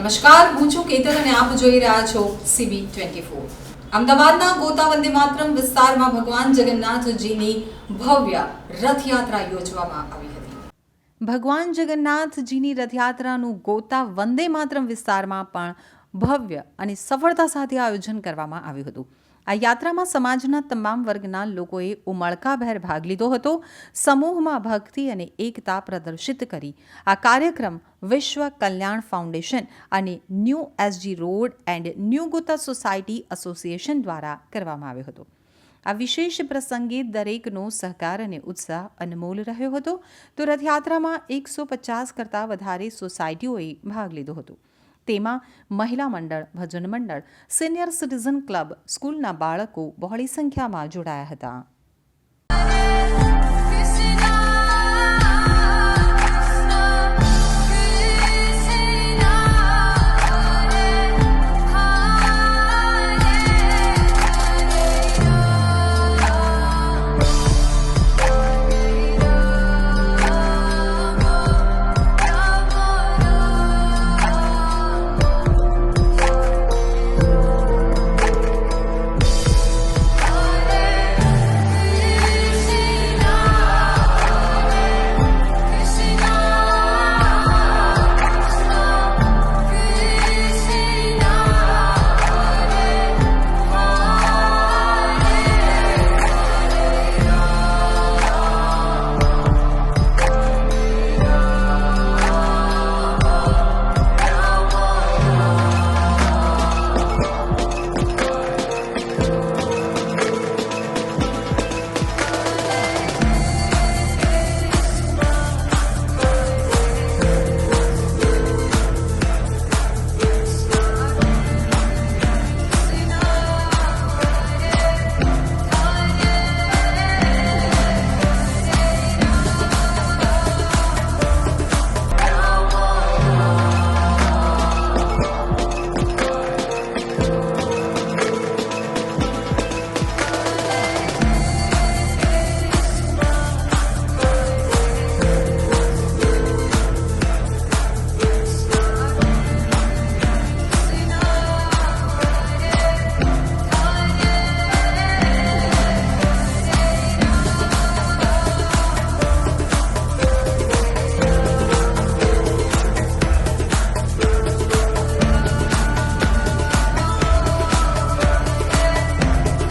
નમસ્કાર, હું છું કેતન અને આપ જોઈ રહ્યા છો સીબી ટ્વેન્ટી ફોર અમદાવાદના ગોતા વંદે વિસ્તારમાં ભગવાન જગન્નાથજીની ભવ્ય રથયાત્રા યોજવામાં આવી હતી. ભગવાન જગન્નાથજીની રથયાત્રાનું ગોતા વંદે માતરમ વિસ્તારમાં પણ ભવ્ય અને સફળતા સાથે આયોજન કરવામાં આવ્યું હતું. આ યાત્રામાં સમાજના તમામ વર્ગના લોકોએ ઉમળકાભેર ભાગ લીધો હતો. સમૂહમાં ભક્તિ અને એકતા પ્રદર્શિત કરી. આ કાર્યક્રમ વિશ્વ કલ્યાણ ફાઉન્ડેશન અને new SG road and new Gota society association દ્વારા કરવામાં આવ્યો હતો. આ વિશેષ પ્રસંગે દરેકનો સહકાર અને ઉત્સાહ અનમોલ રહ્યો હતો. તો રથયાત્રામાં એકસો પચાસ કરતાં વધારે સોસાયટીઓએ ભાગ લીધો હતો. તેમાં મહિલા મંડળ ભજન મંડળ સિનિયર સિટીઝન ક્લબ સ્કૂલના બાળકો બહોળી સંખ્યામાં જોડાયા હતા.